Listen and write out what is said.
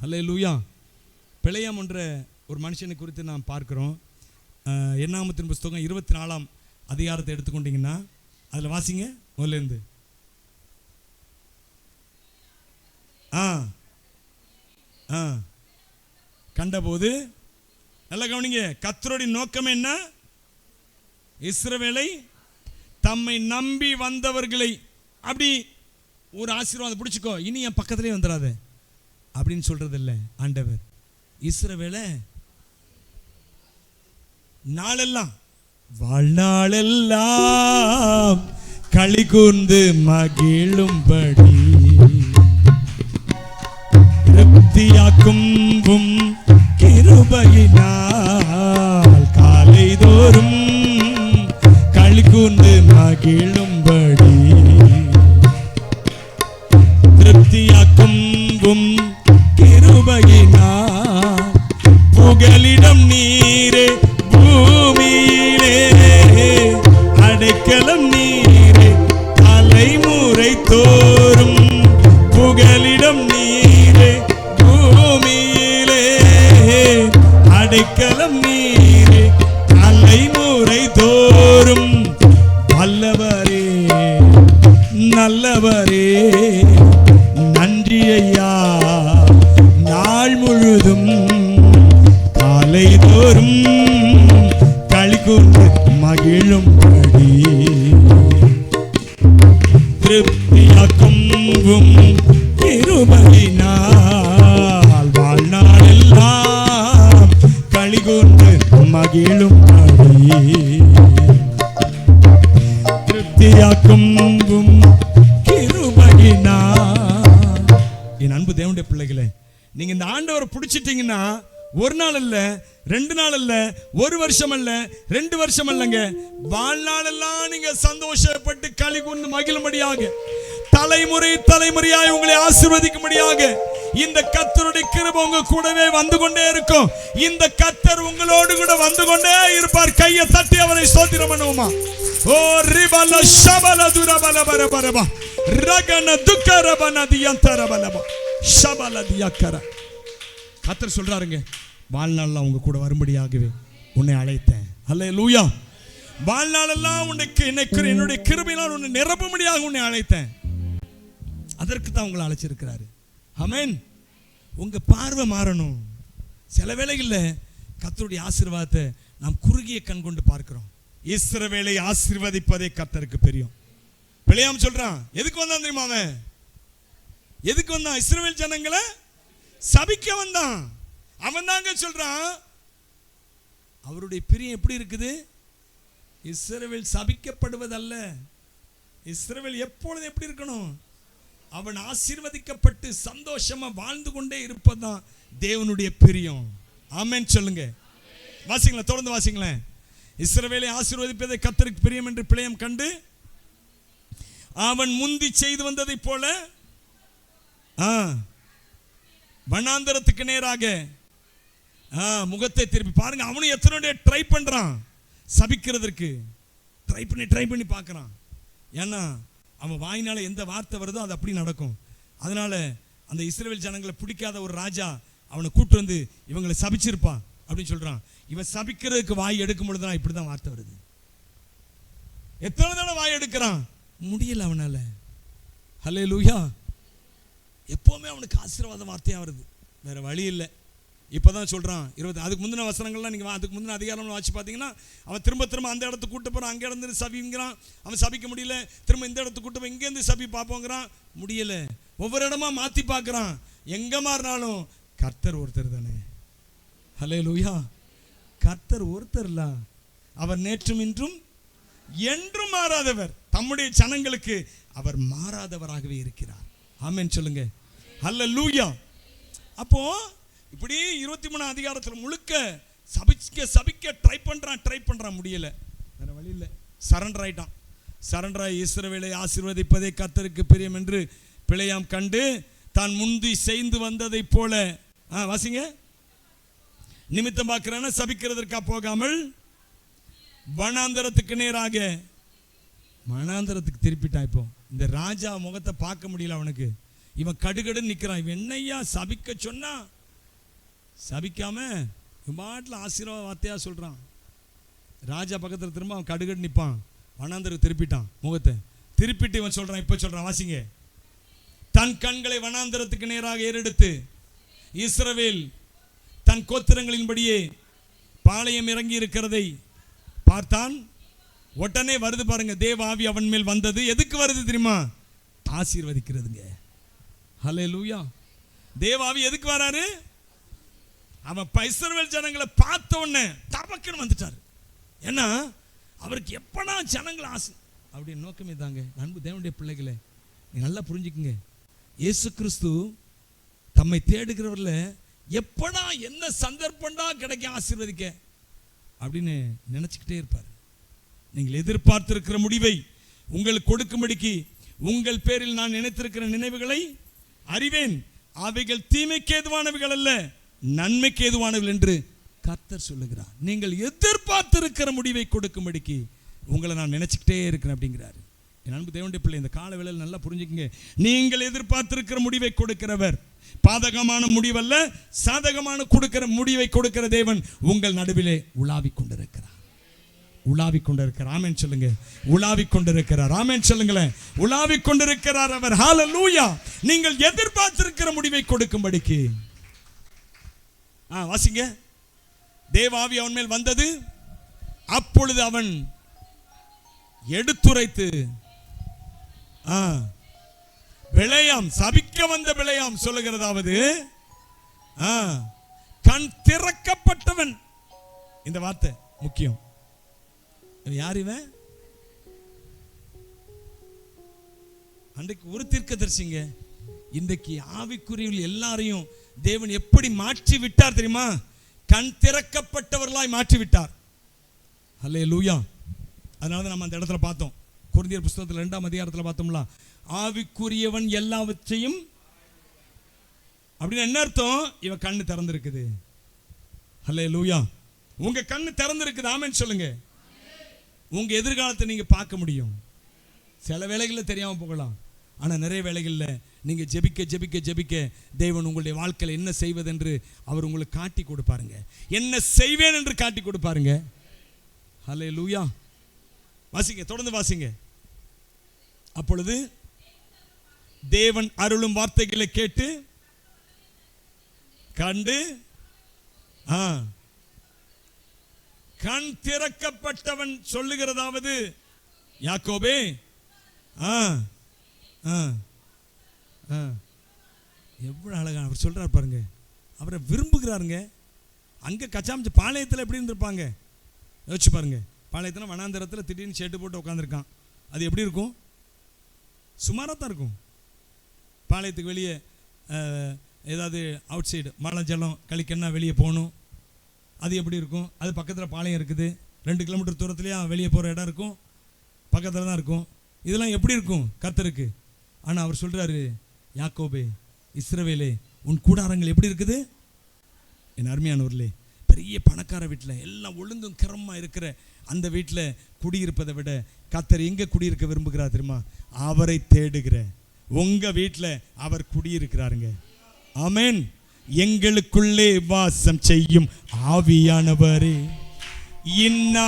ஹலே லூயா பிழையம் என்ற ஒரு மனுஷனை குறித்து நாம் பார்க்குறோம். எண்ணாமத்தின் புஸ்தகம் இருபத்தி நாலாம் அதிகாரத்தை எடுத்துக்கொண்டிங்கன்னா அதில் வாசிங்க முதல்ல ஆ ஆ. கண்டபோது நல்லா கவனிங்க கத்தருடைய நோக்கம் என்ன? இஸ்ரவேலை தம்மை நம்பி வந்தவர்களை அப்படி ஒரு ஆசீர்வாதம் பிடிச்சிக்கோ இனி என் பக்கத்திலே வந்துடாதே அப்படின்னு சொல்றது இல்ல ஆண்டவர். இஸ்ரவேலை நாளெல்லாம் வாழ்நாளெல்லாம் களி கூர்ந்து மகிழும்படி திருப்தியாக்கும் கிருபையினால் காலை தோறும் திருப்தியாக்கும் உம் வாழ்நாளெல்லாம் களி கூர்ந்து திருப்தியாக்கும் உம் என் அன்பு தேவனுடைய பிள்ளைகளே நீங்க இந்த ஆண்டவரை பிடிச்சிட்டீங்கன்னா ஒரு நாள் அல்ல ரெண்டு நாள் அல்ல ஒரு வருஷம் அல்ல ரெண்டு வருஷம் அல்லங்க. வாழ்நாளெல்லாம் நீங்க சந்தோஷப்பட்டு களி கொண்டு மகிழும்படியாக தலைமுறை தலைமுறையாய் உங்களை ஆசீர்வதிக்கும்படியாக இந்த கத்தருடைய கிருப உங்க கூடவே வந்து கொண்டே இருக்கும். இந்த கத்தர் உங்களோடு கூட வந்து கொண்டே இருப்பார். கையை தட்டி அவரை சோத்திரம் பண்ணுவோமா? ஓ ரிபல சபல துரபல பர பரபா ரகன துக்கரபன தியந்தரபலபா சபல தியக்கர. கத்தர் சொல்றாருங்க வாழ்நாள்லாம் உங்க கூட வரும்படியாகவே உன்னை அழைத்தேன். அல்ல லூயா வாழ்நாளெல்லாம் உன்னைக்கு என்னை என்னுடைய கிருபையினால் உன்னை நிரப்பும்படியாக உன்னை அழைத்தேன். அதற்கு தான் உங்களை அழைச்சிருக்கிறாரு. அமேன் உங்க பார்வை மாறணும். சில வேளைகளில் கத்தருடைய ஆசீர்வாதத்தை நாம் குறுகிய கண் கொண்டு பார்க்கிறோம். இஸ்ரவேலை ஆசீர்வதிப்பதே கத்தருக்கு பெரியும். பிழையாம சொல்றான் எதுக்கு வந்தான் தெரியுமா அவன்? எதுக்கு வந்தான்? இஸ்ரவேல் ஜனங்களை சபிக்க வந்தான். அவன் தாங்க சொல்றான் அவருடைய பிரியம் எப்படி இருக்குது? இஸ்ரவேல் சபிக்கப்படுவதல்ல. இஸ்ரவேல் எப்பொழுது எப்படி இருக்கணும்? அவன் ஆசீர்வதிக்கப்பட்டு சந்தோஷமா வாழ்ந்து கொண்டே இருப்பதுதான் தேவனுடைய பிரியம். ஆமேன்னு சொல்லுங்க. வாசிங்களேன் தொடர்ந்து வாசிங்களேன். இஸ்ரவேலை ஆசீர்வதிப்பதை கத்தருக்கு பிரியம் என்று பிழையம் கண்டு அவன் முந்தி செய்து வந்ததைப் போல ஆ வனாந்தரத்துக்கு நேராக முகத்தை திருப்பி பாருங்க. அவனும் எத்தனை ட்ரை பண்ணுறான் சபிக்கிறதற்கு. ட்ரை பண்ணி ட்ரை பண்ணி பார்க்குறான். ஏன்னா அவன் வாயினால் எந்த வார்த்தை வருதோ அது அப்படி நடக்கும். அதனால் அந்த இஸ்ரேல் ஜனங்களை பிடிக்காத ஒரு ராஜா அவனை கூட்டு வந்து இவங்களை சபிச்சிருப்பான் அப்படின்னு சொல்கிறான் இவன் சபிக்கிறதுக்கு வாய் எடுக்கும் பொழுது தான் இப்படி தான் வார்த்தை வருது. எத்தனை தடவை வாய் எடுக்கிறான்? முடியல அவனால். ஹலே லூயா எப்போவுமே அவனுக்கு ஆசீர்வாத வார்த்தையாக வருது. வேற வழி இல்லை. இப்போ தான் சொல்கிறான் இருபது அதுக்கு முந்தின வசனங்கள்லாம் நீங்கள் அதுக்கு முந்தின அதிகாரம் வச்சு பார்த்தீங்கன்னா அவன் திரும்ப திரும்ப அந்த இடத்துக்கு கூட்டு போகிறான் அங்கே இருந்து சபிங்கிறான். அவன் சபிக்க முடியல. திரும்ப இந்த இடத்துக்கு கூட்டு போய் இங்கேருந்து சபி பார்ப்போங்கிறான். முடியல. ஒவ்வொரு இடமா மாற்றி பார்க்குறான். எங்கே மாறினாலும் கர்த்தர் ஒருத்தர் தானே. ஹலே லூயா கர்த்தர் ஒருத்தர்ல அவர் நேற்றும் இன்றும் என்றும் மாறாதவர். தம்முடைய ஜனங்களுக்கு அவர் மாறாதவராகவே இருக்கிறார். ஆமேன்னு சொல்லுங்க. அல்ல லூயா அப்போது இப்படி இருபத்தி மூணு அதிகாரத்தில் முழுக்க சபிக்க சபிக்க ட்ரை பண்ணுறான் ட்ரை பண்ணுறான் முடியல. வேறு வழி இல்லை. சரண்டர் ஆகிட்டான் சரண்டர் ஆகி இஸ்ரவேலை ஆசீர்வதிப்பதே கத்தருக்கு பிரியம் என்று பிழையாம் கண்டு தான் முந்தி செய்து வந்ததைப் போல. ஆ வாசிங்க. நிமித்தம் பார்க்கிறேன்னா சபிக்கிறதற்காக போகாமல் வனாந்தரத்துக்கு நேராக. வனாந்தரத்துக்கு திருப்பிட்டான் இப்போ. இந்த ராஜா முகத்தை பார்க்க முடியல அவனுக்கு. இவன் கடுகடுன்னு நிற்கிறான் இவன் என்னையா சபிக்க சொன்னா? சபிக்காம இவன் பாட்டில் ஆசீர்வாத வார்த்தையாக சொல்கிறான் ராஜா பக்கத்தில் திரும்ப அவன் கடுகடு நிற்பான் வனாந்தருக்கு திருப்பிட்டான் முகத்தை. திருப்பிட்டு இவன் சொல்கிறான் இப்போ சொல்கிறான் வாசிங்க. தன் கண்களை வனாந்தரத்துக்கு நேராக ஏறெடுத்து இஸ்ரவேல் தன் கோத்திரங்களின்படியே பாளையம் இறங்கி இருக்கிறதை பார்த்தான். உடனே வருது பாருங்க தேவ ஆவி அவன் மேல் வந்தது. எதுக்கு வருது தெரியுமா? ஆசீர்வதிக்கிறதுங்க. ஹலே லூயா தேவாவி எதுக்கு வராரு? அவன் பைசர்வேல் ஜனங்களை பார்த்த உடனே தபக்குன்னு வந்துட்டார். ஏன்னா அவருக்கு எப்படா ஜனங்களை ஆசை அப்படின்னு நோக்கமே தாங்க அன்பு தேவனுடைய பிள்ளைகளே நீங்கள் நல்லா புரிஞ்சுக்குங்க. இயேசு கிறிஸ்து தம்மை தேடுகிறவரில் எப்படா என்ன சந்தர்ப்பம்டா கிடைக்க ஆசீர்வதிக்க அப்படின்னு நினச்சிக்கிட்டே இருப்பார். நீங்கள் எதிர்பார்த்திருக்கிற முடிவை உங்களுக்கு கொடுக்கும்படிக்கு உங்கள் பேரில் நான் நினைத்திருக்கிற நினைவுகளை அறிவேன். அவைகள் தீமைக்கு ஏதுவானவைகள் அல்ல. நன்மைக்கு ஏதுவானவைகள் என்று கர்த்தர் சொல்லுகிறார். நீங்கள் எதிர்பார்த்திருக்கிற முடிவை கொடுக்கும்படிக்கு உங்களை நான் நினச்சிக்கிட்டே இருக்கிறேன் அப்படிங்கிறாரு. என் அன்பு தேவனுடைய பிள்ளை இந்த கால வேலையில் நல்லா புரிஞ்சுக்கங்க. நீங்கள் எதிர்பார்த்திருக்கிற முடிவை கொடுக்கிறவர் பாதகமான முடிவல்ல சாதகமான கொடுக்கிற முடிவை கொடுக்கிற தேவன் உங்கள் நடுவிலே உலாவிக் கொண்டிருக்கிறார். உலாவி கொண்டிருக்கிறார். ஆமென் சொல்லுங்க. உலாவிக் கொண்டிருக்கிறார். ஆமென் சொல்லுங்களேன். உலாவிக் கொண்டிருக்கிறார் அவர். ஹால லூயா நீங்கள் எதிர்பார்த்திருக்கிற முடிவை கொடுக்கும்படிக்கு ஆ வாசிங்க. தேவாவி அவன் மேல் வந்தது. அப்பொழுது அவன் எடுத்துரைத்து ஆ விளையாம் சபிக்க வந்த விளையாம் சொல்லுகிறதாவது ஆ கண் திறக்கப்பட்டவன். இந்த வார்த்தை முக்கியம். யார் இவன்? அன்றைக்கு ஒரு தீர்க்க தரிசிங்க இன்றைக்கு ஆவிக்குரியவில் எல்லாரையும் தேவன் எப்படி மாற்றி விட்டார் தெரியுமா? கண் திறக்கப்பட்டவர்களாய் மாற்றி விட்டார் அல்லே லூயா அதனால தான் நம்ம அந்த இடத்துல பார்த்தோம். குருந்தியர் புஸ்தகத்தில் ரெண்டாம் அதிகாரத்தில் பார்த்தோம்ல ஆவிக்குரியவன் எல்லாவற்றையும் அப்படின்னு என்ன அர்த்தம்? இவன் கண்ணு திறந்திருக்குது. அல்லே லூயா உங்க கண்ணு திறந்திருக்குது ஆமென்னு சொல்லுங்க. உங்க எதிர்காலத்தை நீங்க பார்க்க முடியும். சில வேளைகளில் தெரியாம போகலாம். ஆனா நிறைய வேலைகளில் நீங்க ஜெபிக்க ஜெபிக்க ஜெபிக்க தேவன் உங்களுடைய வாழ்க்கையில் என்ன செய்வதென்று அவர் உங்களுக்கு காட்டி கொடுப்பாருங்க. என்ன செய்வேன் என்று காட்டி கொடுப்பாருங்க. ஹலே லூயா வாசிங்க தொடர்ந்து வாசிங்க. அப்பொழுது தேவன் அருளும் வார்த்தைகளை கேட்டு கண்டு ஆ கண் திறக்கப்பட்டவன் சொல்லுகிறதாவது யாக்கோபே ஆ ஆ ஆ. எவ்வளோ அழகா அவர் சொல்கிறார் பாருங்க. அவரை விரும்புகிறாருங்க. அங்கே கச்சாமிச்சு பாளையத்தில் எப்படி இருந்திருப்பாங்க? யோசிச்சு பாருங்க. பாளையத்தில் வனாந்தரத்தில் திடீர்னு ஷெட்டு போட்டு உட்காந்துருக்கான் அது எப்படி இருக்கும்? சுமாராக தான் இருக்கும். பாளையத்துக்கு வெளியே ஏதாவது அவுட் சைடு மழை ஜலம் கழிக்கன்னா வெளியே போகணும். அது எப்படி இருக்கும்? அது பக்கத்தில் பாளையம் இருக்குது. ரெண்டு கிலோமீட்டர் தூரத்துலேயே வெளியே போகிற இடம் இருக்கும். பக்கத்தில் தான் இருக்கும். இதெல்லாம் எப்படி இருக்கும்? கத்தருக்கு ஆனால் அவர் சொல்கிறாரு யாக்கோபே இஸ்ரவேலே உன் கூடாரங்கள் எப்படி இருக்குது? என் அருமையானவர்களே பெரிய பணக்கார வீட்டில் எல்லாம் ஒழுங்கும் கிரமமாக இருக்கிற அந்த வீட்டில் குடியிருப்பதை விட கத்தர் எங்கே குடியிருக்க விரும்புகிறார் தெரியுமா? அவரை தேடுகிற உங்கள் வீட்டில் அவர் குடியிருக்கிறாருங்க. ஆமேன். எங்களுக்குள்ளே வாசம் செய்யும் ஆவியானவரே. இன்னா